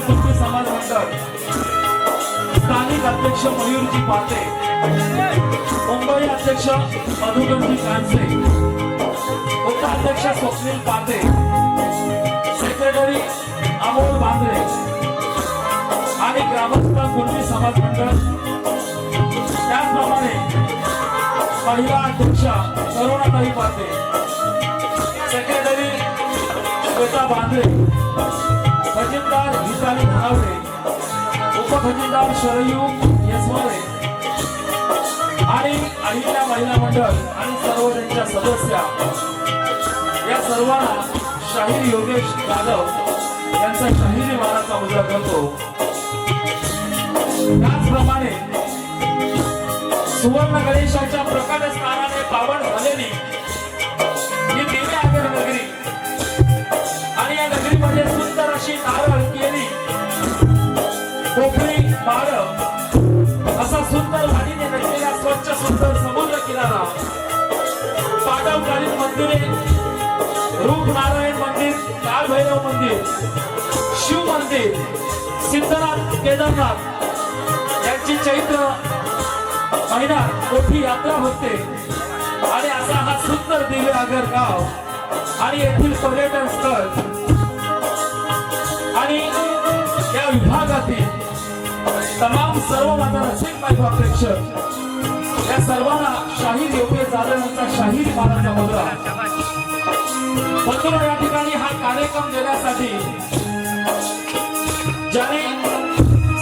कुस्ती समाज मंडळ. स्थानिक अध्यक्ष मयूरजी पाटे. मुंबई अध्यक्ष मधुकरजी कांसे. उपाध्यक्ष स्वप्नील पाटे. सेक्रेटरी अमोल बांद्रे. आणि ग्रामस्थ कुर्मी समाज मंडळ. त्याचप्रमाणे महिला अध्यक्ष करुणाताई पाटे. सेक्रेटरी श्वेता बांद्रे. खजिनदार गीताली धनावडे उपखजिनदार शरयू येसवारे आणि अहिल्या महिला मंडळ आणि सर्व त्यांच्या सदस्या. या सर्वांना शाहीर योगेश जाधव यांचा शाहिरी मानाचा उजा करतो. त्याचप्रमाणे सुवर्ण गणेशाच्या प्रकट स्थानाने पावन झालेली सुंदर वाणीने नटलेला स्वच्छ सुंदर समुद्र किनारा. पाटवकालीन मंदिरे. रूपनारायण मंदिर कालभैरव मंदिर शिव मंदिर सिद्धनाथ केदारनाथ. यांची चैत्र महिना मोठी यात्रा होते. आणि असा हा सुंदर दिव्य आगर गाव आणि येथील पर्यटन स्थळ. आणि या विभाग तमाम सर्व माझा रसिक मायबा प्रेक्षक या सर्वांना शाहीर योग्य जाधव शाहीर मानाचा मुद्रा बंधूंनो या ठिकाणी हा कार्यक्रम देण्यासाठी ज्याने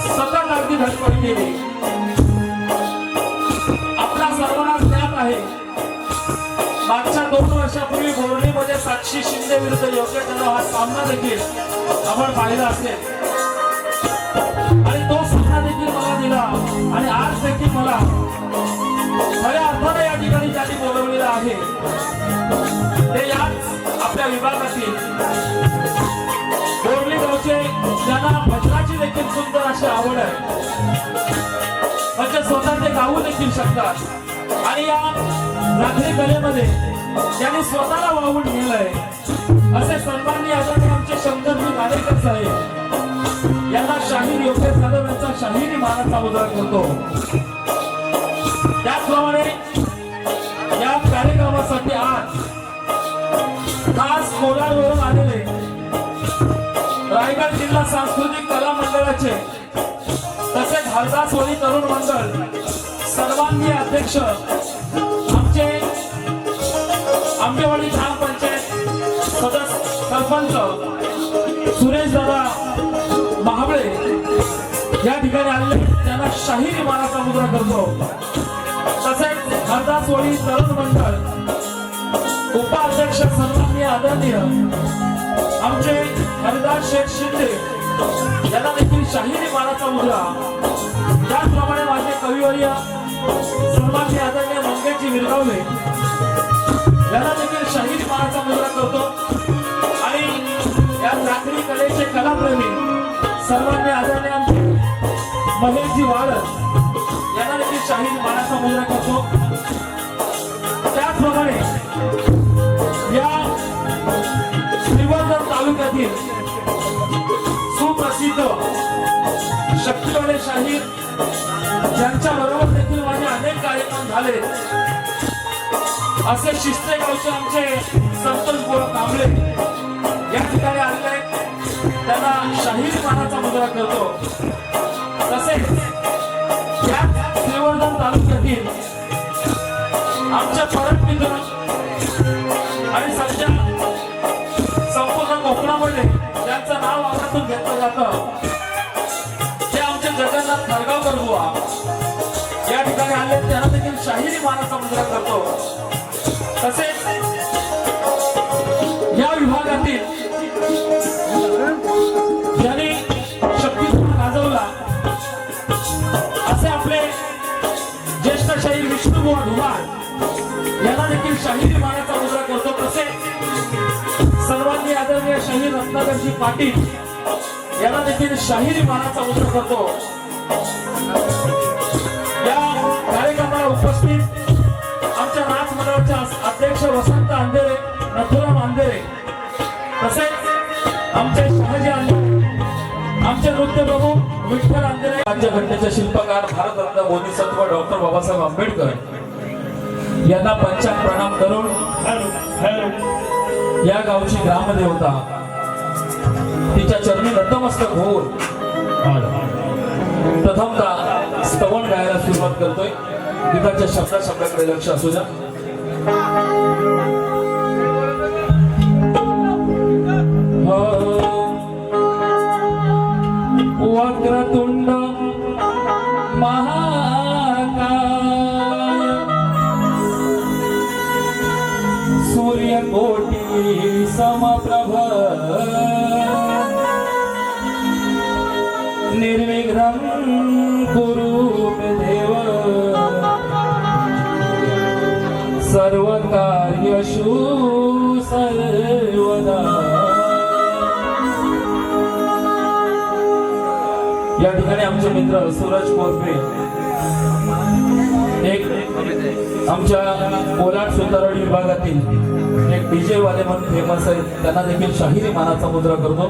सतत अगदी धडपड केली. आपला सर्वांना ज्ञात आहे. मागच्या दोन वर्षापूर्वी बोर्डीमध्ये साक्षी शिंदे विरुद्ध योग्य जाधव हा सामना देखील आपण पाहिला असेल. विभागातील. बोरली गावचे ज्यांना भजनाची देखील सुंदर अशी आवड आहे. म्हणजे स्वतः ते गाऊ देखील शकतात. आणि या नागरी कलेमध्ये ज्यांनी स्वतःला वाहून नेलंय असे सर्वांनी आता आमचे शंकरजी गाडेकर साहेब यांना शाहीर योग्य जाधव यांचा शाहिरी मानाचा उदाहरण होतो त्याचप्रमाणे खास आलेले. रायगड जिल्हा सांस्कृतिक कला मंडळाचे तसेच हरदासवाडी तरुण मंडळ सर्वांनी अध्यक्ष आमचे आंबेवाडी ग्रामपंचायत सदस्य सरपंच सुरेश दादा महाबळे या ठिकाणी आलेले त्यांना शाहीर मानाचा मुद्रा करतो. तसेच हरदासवाडी तरुण मंडळ उपाध्यक्ष सन्माननीय आदरणीय. आमचे हरिदास शेठ शिंदे यांना देखील शाहिरी मानाचा मुलगा. त्याचप्रमाणे माझे कविवर्य सन्माननीय आदरणीय मंगेशजी विरगावले यांना देखील शाहिरी मानाचा मुलगा करतो. आणि या रात्री कलेचे कलाप्रेमी सर्वांनी आदरणीय आमचे महेशजी वाळद यांना देखील शाहिरी मानाचा मुलगा करतो. त्याचप्रमाणे श्रीवर्धन सुप्रसिद्ध शक्तिवाले शाहीर यांच्या बरोबर देखील माझे अनेक कार्यक्रम झाले. असे शिस्ते गावचे आमचे संतोष बोरा कांबळे या ठिकाणी आले त्यांना शाहीर मानाचा मुद्रा करतो तसेच या श्रीवर्धन तालुक्यातील आमच्या परत मित्र संपूर्ण कोकणामध्ये ज्यांचं नाव बुवा या ठिकाणी आले त्यांना देखील शाहिरी मानाचा मुद्रा करतो. तसेच या विभागातील ज्यांनी शक्तीपणा गाजवला असे आपले ज्येष्ठ शाहीर विष्णुबुवा धुमाळ यांना देखील शाहिरी मानाचा मुद्रा करतो. तसेच सर्वांनी आदरणीय शाहीर रत्नाकरजी पाटील यांना देखील शाहिरी मानाचा मुद्रा करतो. या कार्यक्रमाला उपस्थित आमच्या नाच मंडळाचे अध्यक्ष वसंत अंधेरे नथुराम अंधेरे तसेच आमचे शहाजी अंधेरे आमचे नृत्य प्रभू विठ्ठल अंधेरे राज्यघटनेचे शिल्पकार भारतरत्न बोधिसत्व डॉक्टर बाबासाहेब आंबेडकर यांना पंचांग प्रणाम करून या गावची ग्रामदेवता तिच्या चरणी नतमस्तक होऊन प्रथमतः स्तवन गायला सुरुवात करतोय. तिकडच्या शब्दा शब्दाकडे लक्ष असू द्या. हो. वक्रतुंड महाकाय. सूर्यकोटी समप्रभ या ठिकाणी आमचे मित्र सूरज कोरपे एक आमच्या कोलाड सुतारवाडी विभागातील एक डीजे वाले म्हणून फेमस आहेत. त्यांना देखील शाहिरी मानाचा मुद्रा करतो.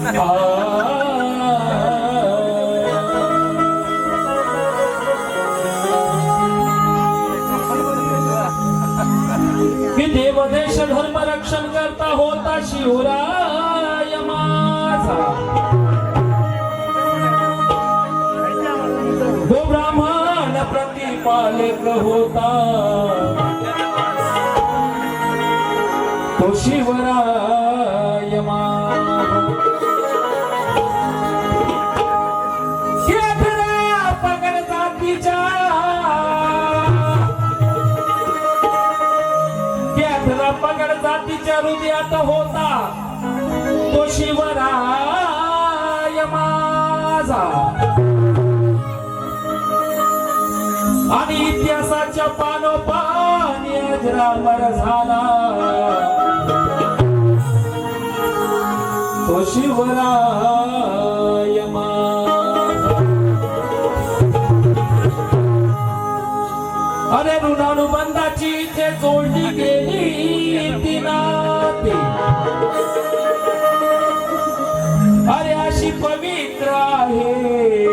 की देवदेश धर्म रक्षण करता होता शिवराय माझा. तो ब्राह्मण प्रतिपालक होता. तो शिवराय जातीच्या हृदयात होता. तो शिवराय माझा. आणि इतिहासाच्या पानोपानी अजरामर झाला. तो शिवराय अरे ऋणानुबंधाची जे जोडली गेली ती नाते. अरे अशी पवित्र आहे.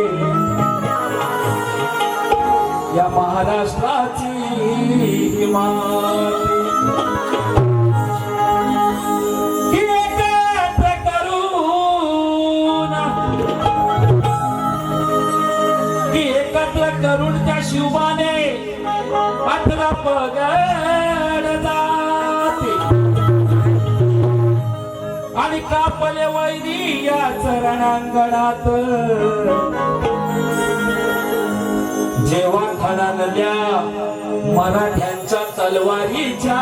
या महाराष्ट्राची माती. करून त्या शिवाने पगड जाते. आणि कापले वैदी या चरणांगणात. जेव्हा खणानल्या मराठ्यांच्या तलवारीच्या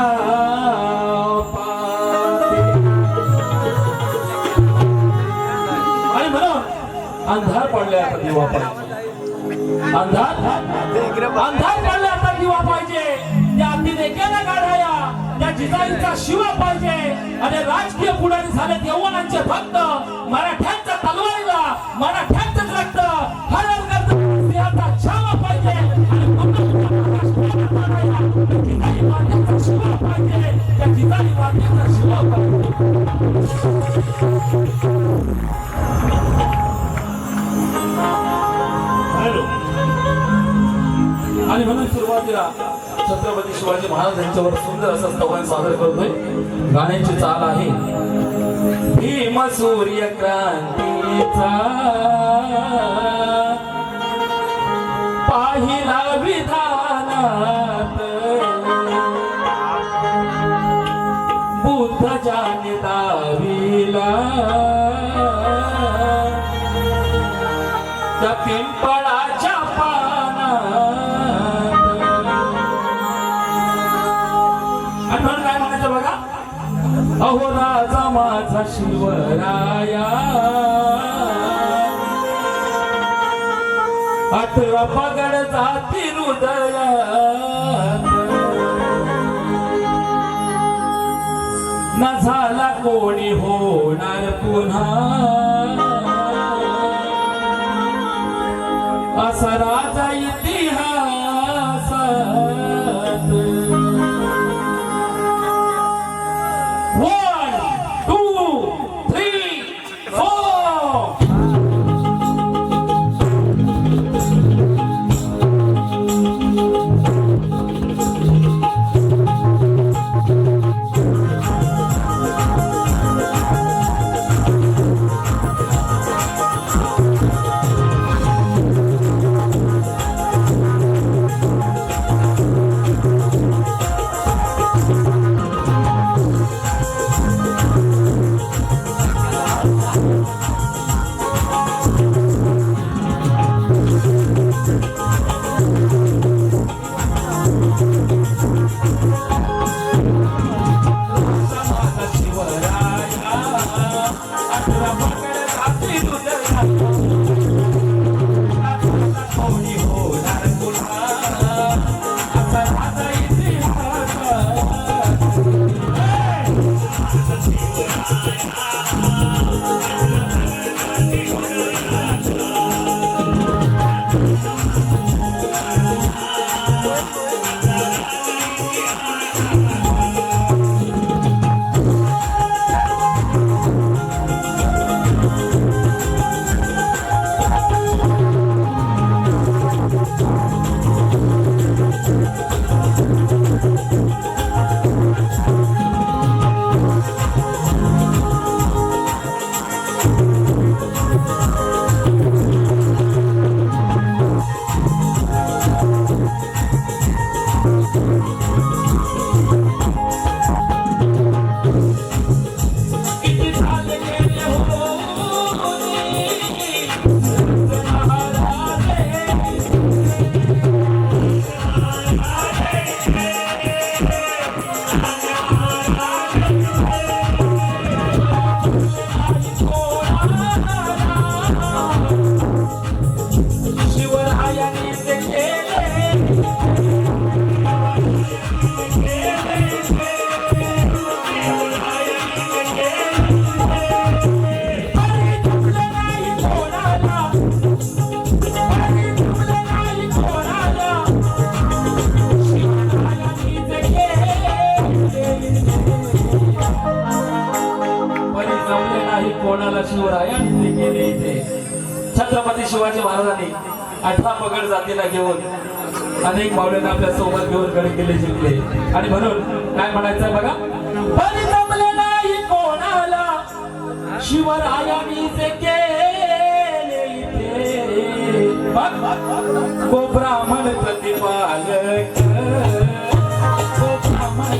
पाते. अंधार पडले आता अंधार? अंधार अतिरेक्याला काढाया त्या जिजाईचा शिवा पाहिजे. आणि राजकीय पुढारी झालेत यवनांचे भक्त. मराठ्यांच्या तलवारीला मराठ्यांचं रक्त. हरण करत सिंहाचा छावा पाहिजे. आणि जिजाई मातेचा शिवा पाहिजे. त्या जिजाई मातेचा शिवा पाहिजे. आणि म्हणून सुरुवातीला छत्रपती शिवाजी महाराज यांच्यावर सुंदर असं स्तवन सादर करतोय. गाण्याची चाल आहे. भीम सूर्य क्रांतीचा पाहिला विधानात बुद्ध जाने दाविला. अहो राजा माझा शिवराया. अठरा पगड जाती हृदयात. न झाला कोणी होणार पुन्हा. असा राजा इथे अठरा पगड जातीला घेऊन अनेक मावळ्यांना आपल्यासोबत घेऊन गड किल्ले जिंकले. आणि म्हणून काय म्हणायचं बघा? परी जमले नाही कोणाला. शिवरायांनी जे केले इथे. को ब्राह्मण प्रतिपालक. ब्राह्मण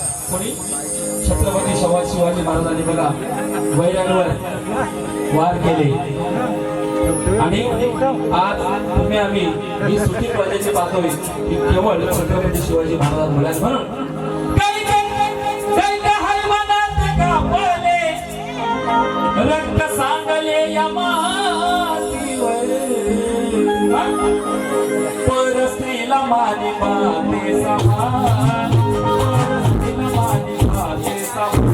कोणी? छत्रपती शिवा शिवाजी महाराजांनी बघा वैरांवर वार केले. आणि आज तुम्ही आम्ही ही सुटी प्रजेची पाहतोय की केवळ छत्रपती शिवाजी महाराज मुलात म्हणून. रक्त सांगले या पर स्त्रीला मानी माते समान स्त्रीला मानी सहा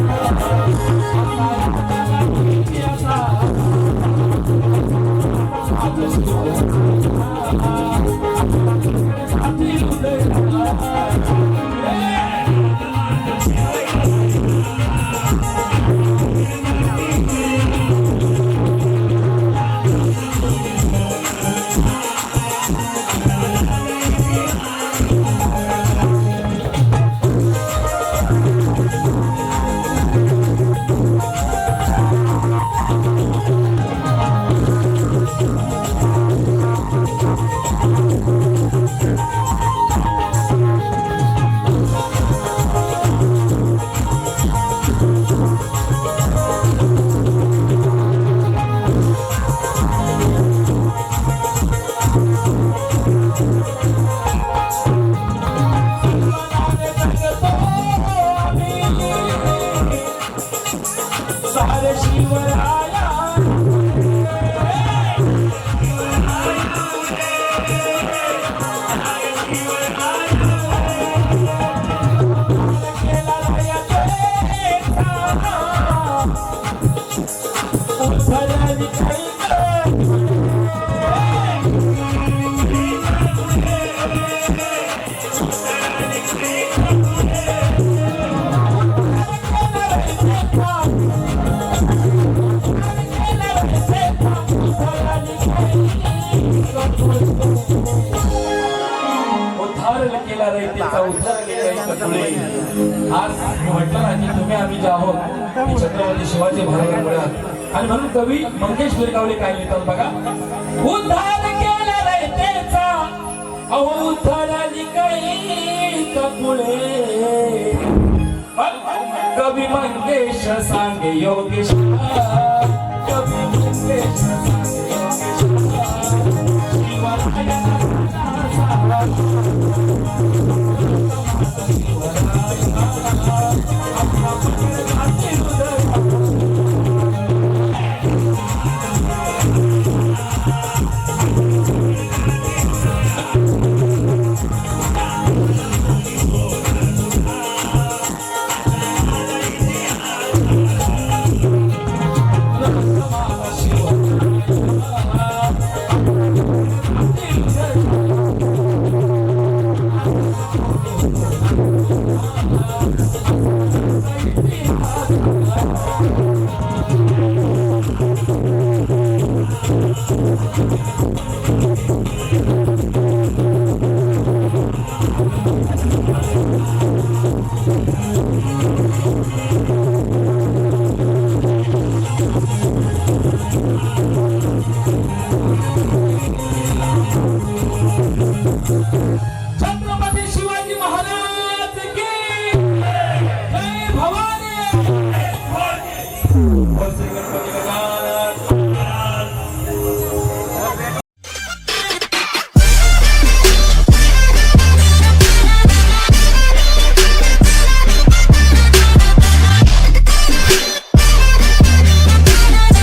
केला पुढे. आज म्हटलं ना की तुम्ही आम्ही जे आहोत छत्रपती शिवाजी महाराज आहात. आणि म्हणून कवी मंगेश बिरकावले काय लिहितात बघा? उद्धार केला रयतेचा अहो काही कपुळे कवी मंगेश सांगे योगेश. कवी मंगेश सांगे योगेश. Thank you.